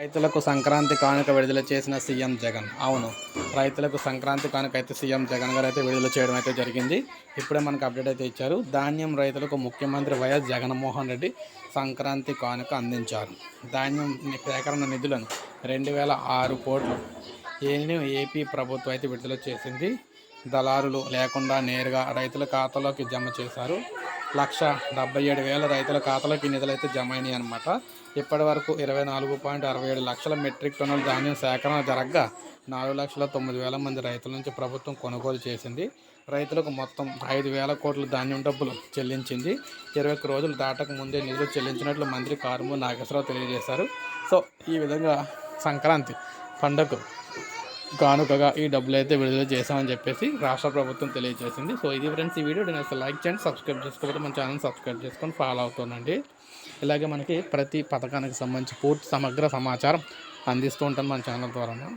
రైతులకు సంక్రాంతి కానుక విడుదల చేసిన సీఎం జగన్. అవును రైతులకు సంక్రాంతి కానుక అయితే సీఎం జగన్ గారు అయితే విడుదల చేయడం అయితే జరిగింది. ఇప్పుడే మనకు అప్డేట్ అయితే ఇచ్చారు. ధాన్యం రైతులకు ముఖ్యమంత్రి వైఎస్ జగన్మోహన్ రెడ్డి సంక్రాంతి కానుక అందించారు. ధాన్యం సేకరణ నిధులను రెండు వేల ఆరు కోట్లు ఏను ఏపీ ప్రభుత్వం అయితే విడుదల చేసింది. దళారులు లేకుండా నేరుగా రైతుల ఖాతాలోకి జమ చేశారు. లక్ష డెబ్బై ఏడు వేల రైతుల ఖాతాలోకి నిధులు అయితే జమ అయినాయి అనమాట ఇప్పటి వరకు ఇరవై నాలుగు పాయింట్ అరవై ఏడు లక్షల మెట్రిక్ టన్నుల ధాన్యం సేకరణ జరగగా నాలుగు లక్షల తొమ్మిది వేల మంది రైతుల నుంచి ప్రభుత్వం కొనుగోలు చేసింది. రైతులకు మొత్తం ఐదు వేల కోట్ల ధాన్యం డబ్బులు చెల్లించింది. ఇరవై ఒక్క రోజులు దాటక ముందే నిధులు చెల్లించినట్లు మంత్రి కారుమూరి నాగేశ్వరరావు తెలియజేశారు. సో ఈ విధంగా సంక్రాంతి పండుగ కానుకగా ఈ డబ్బులు అయితే విడుదల చేశామని చెప్పేసి రాష్ట్ర ప్రభుత్వం తెలియజేసింది. సో ఇది ఫ్రెండ్స్ ఈ వీడియో. నేను అసలు లైక్ చేయండి సబ్స్క్రైబ్ చేసుకోకపోతే మన ఛానల్ సబ్స్క్రైబ్ చేసుకొని ఫాలో అవుతానండి ఇలాగే మనకి ప్రతి పథకానికి సంబంధించి పూర్తి సమగ్ర సమాచారం అందిస్తూ ఉంటాను మన ఛానల్ ద్వారా